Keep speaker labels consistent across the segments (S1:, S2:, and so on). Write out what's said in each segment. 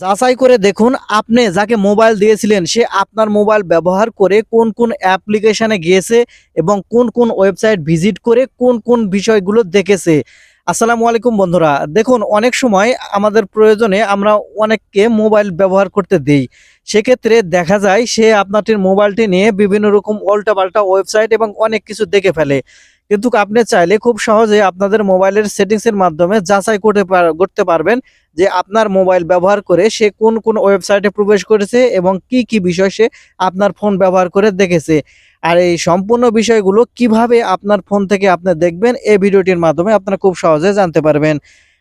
S1: যাচাই করে দেখুন আপনি যাকে মোবাইল দিয়েছিলেন, সে আপনার মোবাইল ব্যবহার করে কোন কোন অ্যাপ্লিকেশানে গিয়েছে এবং কোন কোন ওয়েবসাইট ভিজিট করে কোন কোন বিষয়গুলো দেখেছে। আসসালামু আলাইকুম বন্ধুরা, দেখুন অনেক সময় আমাদের প্রয়োজনে আমরা অনেককে মোবাইল ব্যবহার করতে দিই। সেক্ষেত্রে দেখা যায় সে আপনারটির মোবাইলটি নিয়ে বিভিন্ন রকম উল্টাপাল্টা ওয়েবসাইট এবং অনেক কিছু দেখে ফেলে। কিন্তু আপনি চাইলে খুব সহজে আপনাদের মোবাইলের সেটিংসের মাধ্যমে যাচাই করতে করতে পারবেন যে আপনার মোবাইল ব্যবহার করে সে কোন কোন ওয়েবসাইটে প্রবেশ করেছে এবং কি কি বিষয় সে আপনার ফোন ব্যবহার করে দেখেছে। আর এই সম্পূর্ণ বিষয়গুলো কীভাবে আপনার ফোন থেকে আপনি দেখবেন, এই ভিডিওটির মাধ্যমে আপনারা খুব সহজে জানতে পারবেন।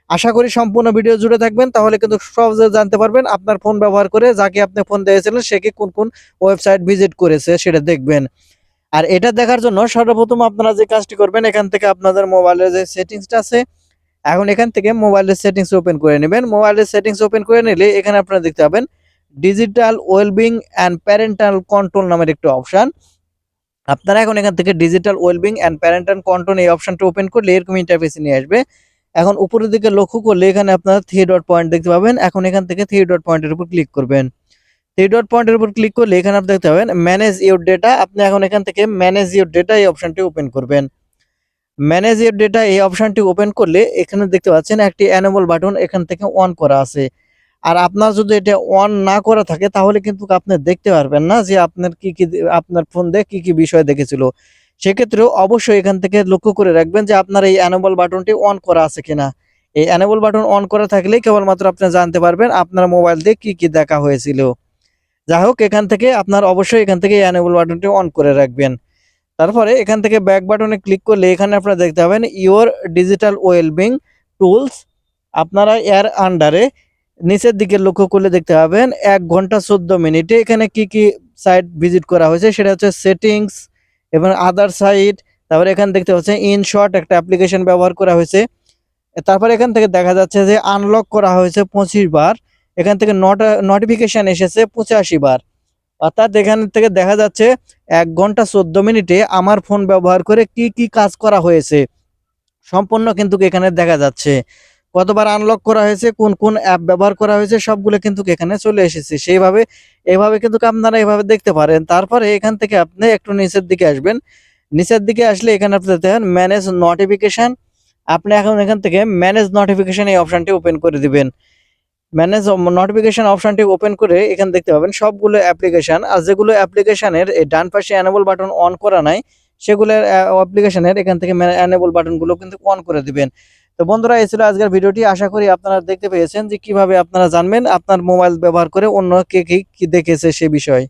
S1: আশা করি সম্পূর্ণ ভিডিও জুড়ে থাকবেন, তাহলে কিন্তু সহজে জানতে পারবেন আপনার ফোন ব্যবহার করে যাকে আপনি ফোন দিয়েছিলেন, সে কি কোন কোন ওয়েবসাইট ভিজিট করেছে সেটা দেখবেন। আর এটা দেখার জন্য সর্বপ্রথম আপনারা যে কাজটি করবেন, এখান থেকে আপনাদের মোবাইলের যে সেটিংসটা আছে, এখন এখান থেকে মোবাইলের সেটিংস ওপেন করে নেবেন। মোবাইলের সেটিংস ওপেন করে নিলে এখানে আপনারা দেখতে পাবেন digital wellbeing and parental control নামের একটি অপশন আপনারা এখন এখান থেকে digital wellbeing and parental control এই অপশনটা ওপেন করলে এরকম ইন্টারফেসে নিয়ে আসবে। এখন উপরের দিকে লক্ষ্য করলে এখানে আপনারা থ্রি ডট পয়েন্ট দেখতে পাবেন। এখন এখান থেকে থ্রি ডট পয়েন্টের উপর ক্লিক করবেন। থ্রি ডট পয়েন্টের উপর ক্লিক করলে এখানে আপনি দেখতে পাবেন ম্যানেজ ইউর ডেটা আপনি এখন এখান থেকে ম্যানেজ ইউর ডেটা এই অপশনটি ওপেন করবেন। ম্যানেজ ইউর ডেটা এই অপশনটি ওপেন করলে এখানে দেখতে পাচ্ছেন একটি অ্যানেবল বাটন এখান থেকে অন করা আছে। আর আপনার যদি এটা অন না করা থাকে, তাহলে কিন্তু আপনি দেখতে পারবেন না যে আপনার কি কি, আপনার ফোন দিয়ে কি কি বিষয় দেখেছিল। সেক্ষেত্রেও অবশ্যই এখান থেকে লক্ষ্য করে রাখবেন যে আপনার এই অ্যানেবল বাটনটি অন করা আছে কিনা। এই অ্যানেবল বাটন অন করা থাকলে কেবলমাত্র আপনি জানতে পারবেন আপনার মোবাইল দিয়ে কি কি দেখা হয়েছিল। যাই হোক, এখান থেকে আপনার অবশ্যই এখান থেকে অ্যানেবল বাটনটি অন করে রাখবেন। তারপরে এখান থেকে ব্যাক বাটনে ক্লিক করলে এখানে আপনারা দেখতে পাবেন ইওর ডিজিটাল ওয়েলবিং টুলস আপনারা এর আন্ডারে নিচের দিকে লক্ষ্য করলে দেখতে পাবেন এক ঘণ্টা চোদ্দ মিনিটে এখানে কি কি সাইট ভিজিট করা হয়েছে, সেটা হচ্ছে সেটিংস এবং আদার সাইট তারপরে এখানে দেখতে পাচ্ছেন ইন শর্ট একটা অ্যাপ্লিকেশন ব্যবহার করা হয়েছে। তারপরে এখান থেকে দেখা যাচ্ছে যে আনলক করা হয়েছে পঁচিশ বার। এখান থেকে নট নোটিফিকেশন এসেছে পঁচাশি বার। অর্থাৎ এখান থেকে দেখা যাচ্ছে এক ঘণ্টা চোদ্দ মিনিটে আমার ফোন ব্যবহার করে কি কি কাজ করা হয়েছে। সম্পূর্ণ কিন্তু এখানে দেখা যাচ্ছে। কতবার আনলক করা হয়েছে, কোন কোন অ্যাপ ব্যবহার করা হয়েছে, সবগুলো কিন্তু এখানে চলে এসেছে। সেইভাবে, এভাবে কিন্তু আপনারা এভাবে দেখতে পারেন। তারপরে এখান থেকে আপনি একটু নিচের দিকে আসবেন। নিচের দিকে আসলে এখানে আপনি দেখেন ম্যানেজ নোটিফিকেশন আপনি এখন এখান থেকে ম্যানেজ নোটিফিকেশন এই অপশনটি ওপেন করে দিবেন। ম্যানেজ নোটিফিকেশন অপশনটি ওপেন করে এখানে দেখতে পাবেন সবগুলো অ্যাপ্লিকেশন আর যেগুলো অ্যাপ্লিকেশনের ডান পাশে অ্যানেবল বাটন অন করা নাই, সেগুলো অ্যাপ্লিকেশনের এখান থেকে অ্যানেবল বাটনগুলো কিন্তু অন করে দিবেন। তো বন্ধুরা, এই ছিল আজকের ভিডিওটি। আশা করি আপনারা দেখতে পেয়েছেন যে কীভাবে আপনারা জানবেন আপনার মোবাইল ব্যবহার করে অন্য কি কি দেখেছে সে বিষয়।